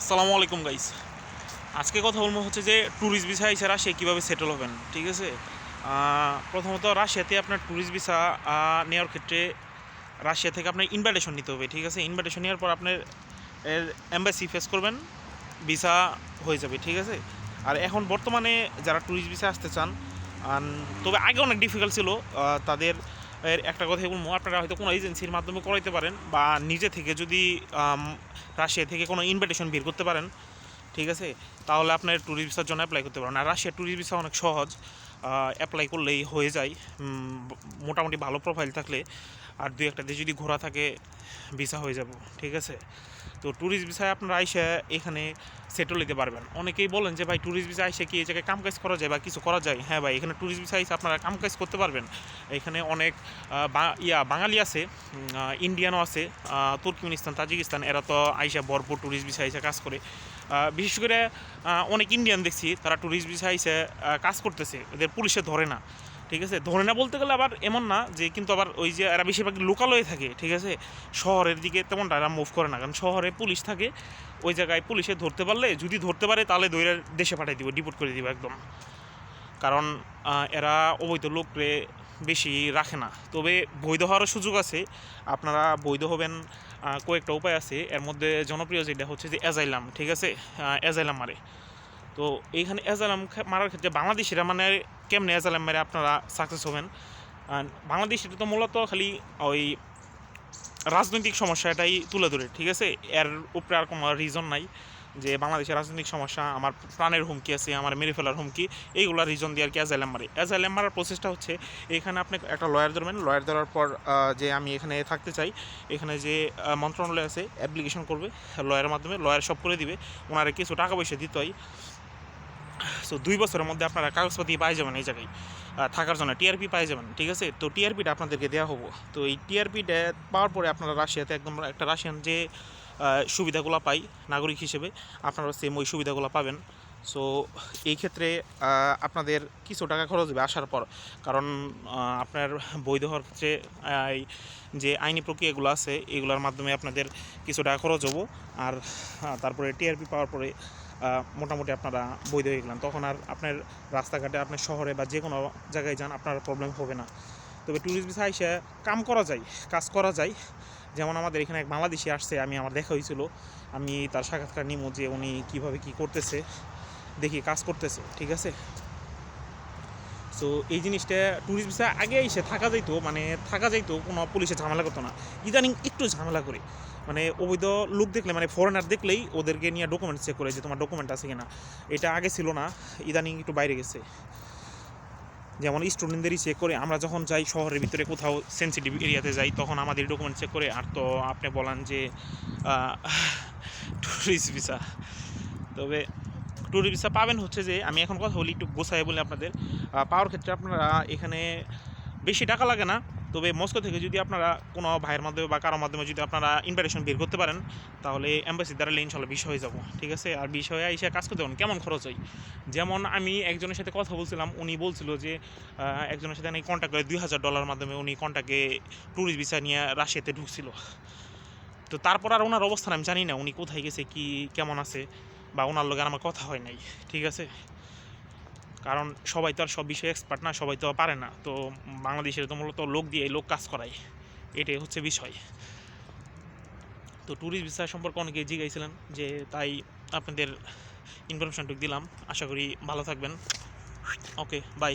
আসসালামু আলাইকুম গাইস আজকে কথা বলব হচ্ছে যে ট্যুরিস্ট ভিসা এছাড়া রাশিয়া কীভাবে সেটেল হবেন, ঠিক আছে? প্রথমত রাশিয়াতে আপনার ট্যুরিস্ট ভিসা নেওয়ার ক্ষেত্রে রাশিয়া থেকে আপনার ইনভাইটেশন নিতে হবে, ঠিক আছে? ইনভাইটেশন নেওয়ার পর আপনার এর এম্বাসি ফেস করবেন ভিসা হয়ে যাবে, ঠিক আছে? আর এখন বর্তমানে যারা ট্যুরিস্ট ভিসা আসতে চান তবে আগে অনেক ডিফিকাল্ট ছিল তাদের এর একটা কথাই বলব, আপনারা হয়তো কোনো এজেন্সির মাধ্যমে করাইতে পারেন বা নিজে থেকে যদি রাশিয়া থেকে কোনো ইনভাইটেশন বের করতে পারেন, ঠিক আছে? তাহলে আপনার ট্যুরিস্ট ভিসার জন্য অ্যাপ্লাই করতে পারেন আর রাশিয়ার ট্যুরিস্ট ভিসা অনেক সহজ। অ্যাপ্লাই করলেই হয়ে যায়। মোটামুটি ভালো প্রোফাইল থাকলে আর দুই একটা দেশ যদি ঘোরা থাকে ভিসা হয়ে যাব, ঠিক আছে? তো ট্যুরিস্ট ভিসায় আপনারা আইসা এখানে সেটেল নিতে পারবেন। অনেকেই বলেন যে, ভাই ট্যুরিস্ট ভিসা আইসা কি এই জায়গায় কাজ করা যায় বা কিছু করা যায়? হ্যাঁ ভাই, এখানে ট্যুরিস্ট ভিসা আইসা আপনারা কাজ করতে পারবেন। এখানে অনেক ইয়া, বাঙালি আছে ইন্ডিয়ানও আছে তুর্কমেনিস্তান তাজিকিস্তান এরা তো আইসা ভরপুর ট্যুরিস্ট ভিসা আইসা কাজ করে। বিশেষ করে অনেক ইন্ডিয়ান দেখছি তারা ট্যুরিস্ট ভিসা আহ, কাজ করতেছে এদের পুলিশে ধরে না ঠিক আছে? ধরে না বলতে গেলে আবার এমন না যে কিন্তু আবার ওই যে এরা বেশিরভাগ লোকাল হয়ে থাকে ঠিক আছে? শহরের দিকে তেমনটা এরা মুভ করে না কারণ শহরে পুলিশ থাকে ওই জায়গায় পুলিশে ধরতে পারলে যদি ধরতে পারে তাহলে দৈরা দেশে পাঠিয়ে দিব ডিপোর্ট করে দিব একদম। কারণ এরা অবৈধ লোকরে বেশি রাখে না। তবে বৈধ হওয়ারও সুযোগ আছে। আপনারা বৈধ হবেন কয়েকটা উপায় আছে। এর মধ্যে জনপ্রিয় যেটা হচ্ছে যে অ্যাজাইলাম, ঠিক আছে? অ্যাজাইলাম মারে। তো এইখানে অ্যাজাইলাম মারার ক্ষেত্রে বাংলাদেশিরা মানে কেমনে অ্যাজাইলাম মারে আপনারা সাকসেস হবেন? বাংলাদেশিরা তো মূলত খালি ওই রাজনৈতিক সমস্যা এটাই তুলে ধরে, ঠিক আছে? এর উপরে আর কোনো রিজন নাই। যে বাংলাদেশের রাজনৈতিক সমস্যা, আমার প্রাণের হুমকি আছে, আমার মেরে ফেলার হুমকি, এইগুলো রিজন দিয়ে আর কি অ্যাজাইলাম মারে। অ্যাজাইলাম মারার প্রসেসটা হচ্ছে, এখানে আপনি একটা লয়ার ধরবেন। লয়ার ধরার পর যে আমি এখানে থাকতে চাই, এখানে যে মন্ত্রণালয় আছে অ্যাপ্লিকেশন করবে লয়ারের মাধ্যমে লয়ার সব করে দিবে। ওনারা কিছু টাকা পয়সা দিতে হয়। সো দুই বছরের মধ্যে আপনারা কাগজপাতি পাই যাবেন এই জায়গায় থাকার জন্য টিআরপি পাই যাবেন, ঠিক আছে? তো টিআরপিটা আপনাদেরকে দেওয়া হব। তো এই টিআরপিটা পাওয়ার পরে আপনারা রাশিয়াতে একদম একটা রাশিয়ান যে সুবিধাগুলো পাই, নাগরিক হিসেবে। আপনারা সেম ওই সুবিধাগুলো পাবেন। সো এই ক্ষেত্রে আপনাদের কিছু টাকা খরচ হবে আসার পর। কারণ আপনার বৈধ হওয়ার ক্ষেত্রে যে আইনি প্রক্রিয়াগুলো আছে, এগুলোর মাধ্যমে আপনাদের কিছু টাকা খরচ হব। আর তারপরে টিআরপি পাওয়ার পরে মোটামুটি আপনারা বৈধ হয়ে গেলেন। তখন আর আপনার রাস্তাঘাটে, আপনার শহরে বা যে কোনো জায়গায় যান, আপনার প্রবলেম হবে না। তবে ট্যুরিস্ট ভিসা এসে কাম করা যায়, কাজ করা যায়। যেমন আমাদের এখানে এক বাংলাদেশি আসছে, আমি আমার দেখা হয়েছিল। আমি তার সাক্ষাৎকার নিব যে উনি কীভাবে কী করতেছে, দেখি কাজ করতেছে, ঠিক আছে? সো এই জিনিসটা ট্যুরিস্ট ভিসা আগে এসে থাকা যাইতো মানে থাকা যাইতো, কোনো পুলিশে ঝামেলা করতো না। ইদানিং একটু ঝামেলা করে। মানে অবৈধ লোক দেখলে মানে ফরেনার দেখলেই ওদেরকে নিয়ে ডকুমেন্ট চেক করে যে তোমার ডকুমেন্ট আছে কিনা। এটা আগে ছিল না, ইদানিং একটু বাইরে গেছে। যেমন স্টুডেন্টদেরই চেক করে আমরা যখন যাই শহরের ভিতরে কোথাও সেন্সিটিভ এরিয়াতে যাই, তখন আমাদের ডকুমেন্ট চেক করে, আর তো আপনি বলেন যে ট্যুরিস্ট ভিসা তবে ট্যুরিস্ট ভিসা পাবেন হচ্ছে যে, আমি এখন কথা বলি একটু গোছায় বলে আপনাদের পাওয়ার ক্ষেত্রে আপনারা এখানে বেশি টাকা লাগে না। তবে মস্কো থেকে যদি আপনারা কোনো ভাইয়ের মাধ্যমে বা কারোর মাধ্যমে যদি আপনারা ইনভাইটেশন বের করতে পারেন, তাহলে এম্বাসি দ্বারা লেন চলে বিষয় হয়ে যাব। ঠিক আছে? আর বিষয়ে এসে কাজ করতে পারেন। কেমন খরচ হয়? যেমন আমি একজনের সাথে কথা বলছিলাম, উনি বলছিল যে একজনের সাথে আমি কন্ট্যাক্ট করে দুই হাজার ডলার মাধ্যমে উনি কন্ট্যাক্টে ট্যুরিস্ট ভিসা নিয়ে রাশিয়াতে ঢুকছিল। তো তারপর আর ওনার অবস্থান আমি জানি না, উনি কোথায় গেছে, কি, কেমন আছে, বা ওনার লগে আর আমার কথা হয় নাই। ঠিক আছে? কারণ সবাই তো আর সব বিষয়ে এক্সপার্ট না, সবাই তো পারে না। তো বাংলাদেশের তো মূলত লোক দিয়ে লোক কাজ করায়। এটাই হচ্ছে বিষয়। তো ট্যুরিস্ট ভিসা সম্পর্কে অনেকে জিজ্ঞাসিলেন যে, তাই আপনাদের ইনফরমেশনটুকু দিলাম। আশা করি ভালো থাকবেন। Okay bye